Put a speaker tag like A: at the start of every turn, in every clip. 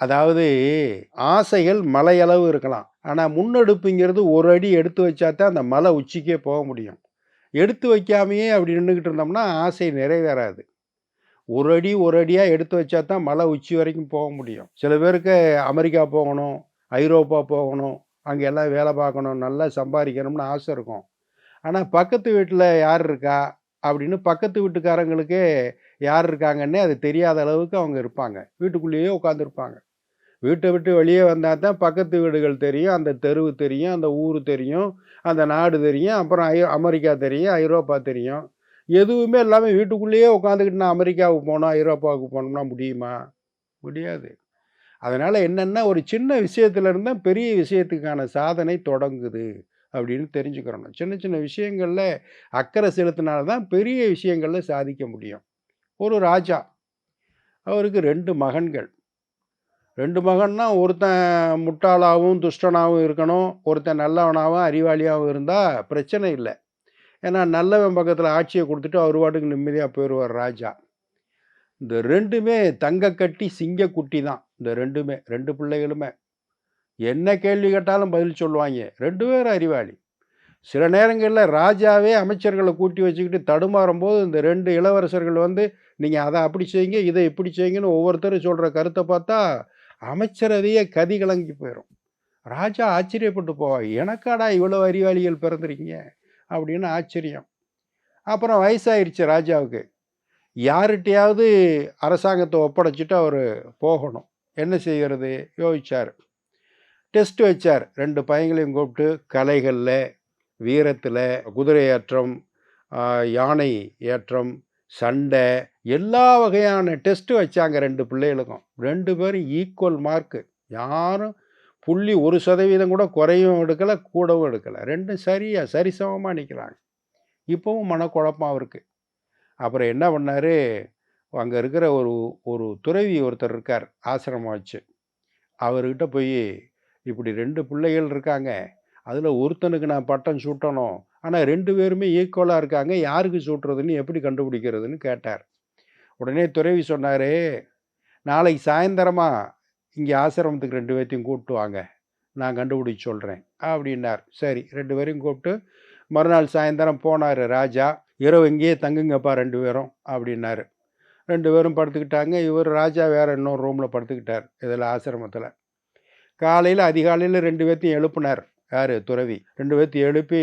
A: அதாவது ஆசைகள் மலையளவு இருக்கலாம். ஆனால் முன்னெடுப்புங்கிறது ஒரு அடி எடுத்து வச்சா தான் அந்த மலை உச்சிக்கே போக முடியும். எடுத்து வைக்காமையே அப்படி நின்றுக்கிட்டு இருந்தோம்னா, ஆசை நிறைவேறாது. ஒரு அடி, ஒரு அடியாக எடுத்து வச்சா தான் மலை உச்சி வரைக்கும் போக முடியும். சில பேருக்கு அமெரிக்கா போகணும், ஐரோப்பா போகணும், அங்கே எல்லாம் வேலை பார்க்கணும், நல்லா சம்பாதிக்கணும்னு ஆசை இருக்கும். ஆனால் பக்கத்து வீட்டில் யார் இருக்கா? அப்படின்னு பக்கத்து வீட்டுக்காரங்களுக்கே யார் இருக்காங்கன்னே அது தெரியாத அளவுக்கு அவங்க இருப்பாங்க. வீட்டுக்குள்ளேயே உட்காந்துருப்பாங்க. வீட்டை விட்டு வெளியே வந்தால் தான் பக்கத்து வீடுகள் தெரியும், அந்த தெருவு தெரியும், அந்த ஊர் தெரியும், அந்த நாடு தெரியும், அப்புறம் ஐ அமெரிக்கா தெரியும், ஐரோப்பா தெரியும். எதுவுமே எல்லாமே வீட்டுக்குள்ளேயே உட்காந்துக்கிட்டு நான் அமெரிக்காவுக்கு போனோம் ஐரோப்பாவுக்கு போனோம்னா முடியுமா? முடியாது. அதனால் என்னென்னா ஒரு சின்ன விஷயத்துலேருந்து தான் பெரிய விஷயத்துக்கான சாதனை தொடங்குது. அப்படின்னு தெரிஞ்சுக்கிறணும். சின்ன சின்ன விஷயங்களில் அக்கறை செலுத்தினால தான் பெரிய விஷயங்களில் சாதிக்க முடியும். ஒரு ராஜா. அவருக்கு ரெண்டு மகன்கள். ரெண்டு மகன்னா ஒருத்தன் முட்டாளாகவும் துஷ்டனாகவும் இருக்கணும். ஒருத்தன் நல்லவனாகவும் அறிவாளியாகவும் இருந்தால் பிரச்சனை இல்லை ஏன்னா நல்லவன் பக்கத்தில் ஆட்சியை கொடுத்துட்டு அவர் பாட்டுக்கு நிம்மதியாக போயிடுவார் ராஜா. இந்த ரெண்டுமே தங்க கட்டி சிங்க குட்டி தான். இந்த 2மே 2 பிள்ளைகளுமே. என்ன கேள்வி கேட்டாலும் பதில் சொல்லுவாங்க ரெண்டு பேரும் அறிவாளி. சில நேரங்களில் ராஜாவே அமைச்சர்களை கூட்டி வச்சுக்கிட்டு தடுமாறும் போது இந்த ரெண்டு இளவரசர்கள் வந்து, நீங்கள் அதை அப்படி செய்யுங்க, இதை இப்படி செய்யுங்கன்னு ஒவ்வொருத்தரும் சொல்கிற கருத்தை பார்த்தா, அமைச்சரவையே கதி கலங்கி போயிடும் ராஜா ஆச்சரியப்பட்டு போவா எனக்காடா இவ்வளோ அறிவாளிகள் பிறந்திருக்கீங்க? அப்படின்னு ஆச்சரியம். அப்புறம் வயசாயிருச்சு ராஜாவுக்கு. யார்கிட்டையாவது அரசாங்கத்தை ஒப்படைச்சிட்டு அவர் போகணும். என்ன செய்கிறது யோசிச்சார் டெஸ்ட் வச்சார். ரெண்டு பையங்களையும் கூப்பிட்டு கலைகளில் வீரத்தில் குதிரை ஏற்றம், யானை ஏற்றம், சண்டை எல்லா வகையான டெஸ்ட்டு வச்சாங்க ரெண்டு பிள்ளைகளுக்கும். ரெண்டு பேரும் ஈக்குவல் மார்க்கு யாரும் புள்ளி ஒரு சதவீதம் கூட குறையும் எடுக்கலை கூடவும் எடுக்கலை ரெண்டும் சரியாக சரிசமமாக நிற்கிறாங்க இப்போவும் மனக்குழப்பம் அவருக்கு. அப்புறம் என்ன பண்ணார் அங்கே இருக்கிற ஒரு ஒரு துறவி ஒருத்தர் இருக்கார். ஆசிரமம் வச்சு. அவர்கிட்ட போய் இப்படி ரெண்டு பிள்ளைகள் இருக்காங்க. அதில் ஒருத்தனுக்கு நான் பட்டம் சூட்டணும். ஆனால் ரெண்டு பேருமே ஈக்குவலாக இருக்காங்க. யாருக்கு சூட்டுறதுன்னு எப்படி கண்டுபிடிக்கிறதுன்னு கேட்டார். உடனே துறவி சொன்னார் நாளைக்கு சாயந்தரமாக இங்கே ஆசிரமத்துக்கு ரெண்டு பேர்த்தையும் கூப்பிட்டு வாங்க. நான் கண்டுபிடிச்சி சொல்கிறேன் அப்படின்னார். சரி ரெண்டு பேரையும் கூப்பிட்டு மறுநாள் சாயந்தரம் போனார் ராஜா. இரவு இங்கேயே தங்குங்கப்பா ரெண்டு பேரும் அப்படின்னாரு. ரெண்டு பேரும் படுத்துக்கிட்டாங்க. இவர் ராஜா வேறு இன்னொரு ரூமில் படுத்துக்கிட்டார். இதில் ஆசிரமத்தில் காலையில் அதிகாலையில் ரெண்டு பேர்த்தையும் எழுப்பினார் யார் துறவி. ரெண்டு பேர்த்தையும் எழுப்பி,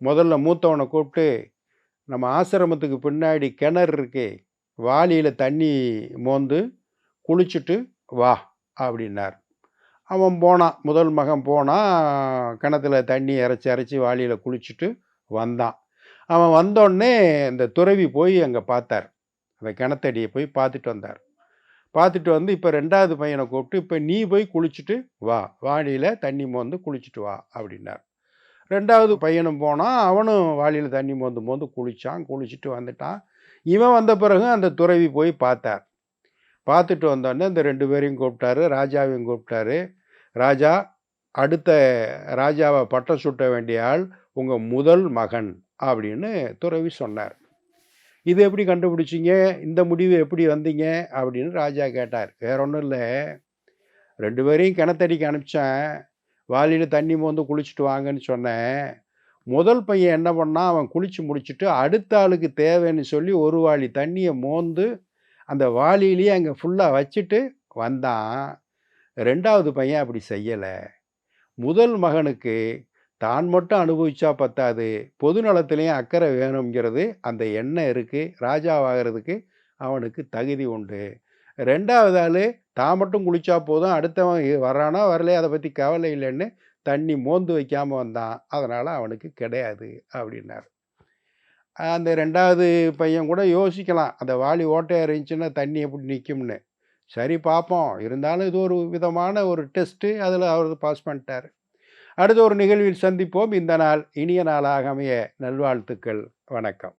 A: முதல்ல மூத்தவனை கூப்பிட்டு, நம்ம ஆசிரமத்துக்கு பின்னாடி கிணறு இருக்கு. வாளியில் தண்ணி மோந்து குளிச்சுட்டு வா அப்படின்னார். அவன் போனான். முதல் மகன் போனால் கிணத்துல தண்ணி இறச்சி இறச்சி வாளியில் குளிச்சுட்டு வந்தான். அவன் வந்தோடனே இந்த துறவி போய் அங்கே பார்த்தார். அந்த கிணத்தடியை போய் பார்த்துட்டு வந்தார். பார்த்துட்டு வந்து இப்போ ரெண்டாவது பையனை கூப்பிட்டு, இப்போ நீ போய் குளிச்சுட்டு வா. வாளியில் தண்ணி மோந்து குளிச்சுட்டு வா அப்படின்னார். ரெண்டாவது பையனும் போனான். அவனும் வாளியில் தண்ணி மோந்து மோந்து குளித்தான் குளிச்சுட்டு வந்துட்டான். இவன் வந்த பிறகு அந்த துறவி போய் பார்த்தார். பார்த்துட்டு வந்தோடனே இந்த ரெண்டு பேரையும் கூப்பிட்டாரு. ராஜாவையும் கூப்பிட்டாரு. ராஜா, அடுத்த ராஜாவை பட்டம் சுட்ட வேண்டிய ஆள் உங்கள் முதல் மகன் அப்படின்னு துறவி சொன்னார். இது எப்படி கண்டுபிடிச்சிங்க இந்த முடிவு எப்படி வந்தீங்க? அப்படின்னு ராஜா கேட்டார். வேற ஒன்றும் இல்லை ரெண்டு பேரையும் கிணத்தடிக்கு அனுப்பிச்சேன். வாளியில் தண்ணி மோந்து குளிச்சுட்டு வாங்கன்னு சொன்னேன். முதல் பையன் என்ன பண்ணால் அவன் குளிச்சு முடிச்சுட்டு அடுத்த ஆளுக்கு தேவைன்னு சொல்லி ஒரு வாளி தண்ணியை மோந்து, அந்த வாளியிலேயே அங்கே ஃபுல்லாக வச்சுட்டு வந்தான். ரெண்டாவது பையன் அப்படி செய்யலை முதல் மகனுக்கு தான் மட்டும் அனுபவிச்சா பத்தாது. பொது நலத்திலையும் அக்கறை வேணுங்கிறது அந்த எண்ணம் இருக்குது ராஜாவாகிறதுக்கு அவனுக்கு தகுதி உண்டு. ரெண்டாவது ஆள் தான் மட்டும் குளிச்சா போதும். அடுத்தவன் வர்றானோ வரலையே அதை பற்றி கவலை இல்லைன்னு தண்ணி மோந்து வைக்காமல் வந்தான். அதனால் அவனுக்கு கிடையாது அப்படின்னார் அந்த ரெண்டாவது பையன் கூட யோசிக்கலாம். அந்த வாளி ஓட்டையாக இருந்துச்சுன்னா தண்ணி எப்படி நிற்கும்னு சரி பார்ப்போம். இருந்தாலும் இது ஒரு விதமான ஒரு டெஸ்ட்டு அதில் அவர் பாஸ் பண்ணிட்டார் அடுத்த ஒரு நிகழ்வில் சந்திப்போம். இந்த நாள் இனிய நாளாக அமைய நல்வாழ்த்துக்கள். வணக்கம்.